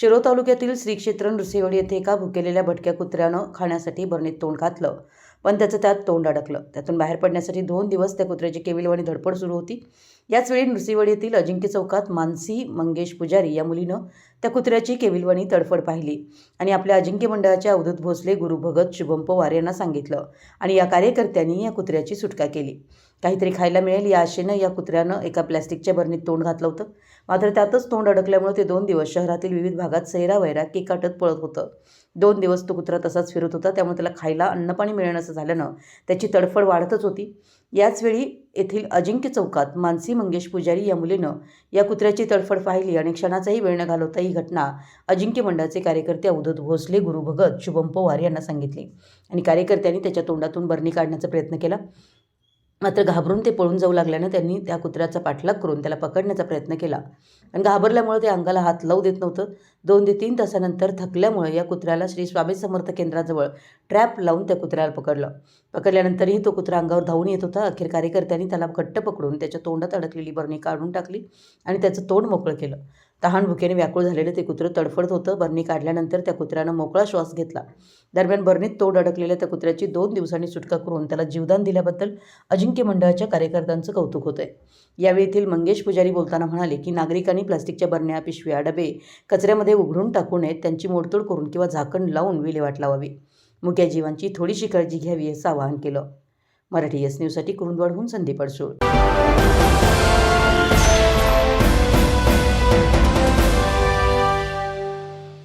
शिरो तालुक्यातील श्री क्षेत्र नृसिंहवाडी येथे एका भुकेलेल्या भटक्या कुत्र्यानं खाण्यासाठी बरणीत तोंड घातलं. पण त्याचं त्यात तोंड अडकलं. त्यातून बाहेर पडण्यासाठी दोन दिवस त्या कुत्र्याची केविलवाणी धडपड सुरू होती. याचवेळी नृसिंहवाडी येथील अजिंक्य चौकात मानसी मंगेश पुजारी या मुलीनं त्या कुत्र्याची केविलवाणी तडफड पाहिली आणि आपल्या अजिंक्य मंडळाच्या अवधूत भोसले गुरु भगत शुभम पवार यांना सांगितलं आणि या कार्यकर्त्यांनी या कुत्र्याची सुटका केली. काहीतरी खायला मिळेल या आशेनं या कुत्र्यानं एका प्लॅस्टिकच्या बरणीत तोंड घातलं होतं. मात्र त्यातच तोंड अडकल्यामुळे ते दोन दिवस शहरातील विविध भागात सैरावैरा केकाटत पळत होतं. दोन दिवस तो कुत्रा तसाच फिरत होता त्यामुळे त्याला खायला अन्नपाणी मिळणंसं झाल्यानं त्याची तडफड वाढतच होती. याचवेळी येथील अजिंक्य चौकात मानसी मंगेश पुजारी या मुलीनं या कुत्र्याची तडफड पाहिली आणि क्षणाचाही वेळ न घालवता ही घटना अजिंक्य मंडळाचे कार्यकर्ते अवधूत भोसले गुरु भगत शुभम पवार यांना सांगितले आणि कार्यकर्त्यांनी त्याच्या तोंडातून बरणी काढण्याचा प्रयत्न केला. मात्र घाबरून ते पळून जाऊ लागल्यानं त्यांनी त्या कुत्र्याचा पाठलाग करून त्याला पकडण्याचा प्रयत्न केला. आणि घाबरल्यामुळे ते अंगाला हात लावू देत नव्हतं. दोन ते तीन तासानंतर थकल्यामुळे या कुत्र्याला श्री स्वामी समर्थ केंद्राजवळ ट्रॅप लावून त्या कुत्र्याला पकडलं. पकडल्यानंतरही तो कुत्रा अंगावर धावून येत होता. अखेर कार्यकर्त्यांनी त्याला घट्ट पकडून त्याच्या तोंडात अडकलेली बरणी काढून टाकली आणि त्याचं तोंड मोकळं केलं. तहान भुकेने व्याकुळ झालेलं ते कुत्रं तडफडत होतं. बर्नी काढल्यानंतर त्या कुत्र्यानं मोकळा श्वास घेतला. दरम्यान बर्नीत तोड अडकलेल्या त्या कुत्र्याची दोन दिवसांनी सुटका करून त्याला जीवदान दिल्याबद्दल अजिंक्य मंडळाच्या कार्यकर्त्यांचं कौतुक होतंय. यावेळी येथील मंगेश पुजारी बोलताना म्हणाले की नागरिकांनी प्लास्टिकच्या बरण्या पिशव्या डबे कचऱ्यामध्ये उघडून टाकू नयेत. त्यांची मोडतोड करून किंवा झाकण लावून विल्हेवाट लावावी. मुक्या जीवांची थोडीशी काळजी घ्यावी असं आवाहन केलं. मराठी एस न्यूजसाठी कुरुंदवाडहून संदीप अडसूळ.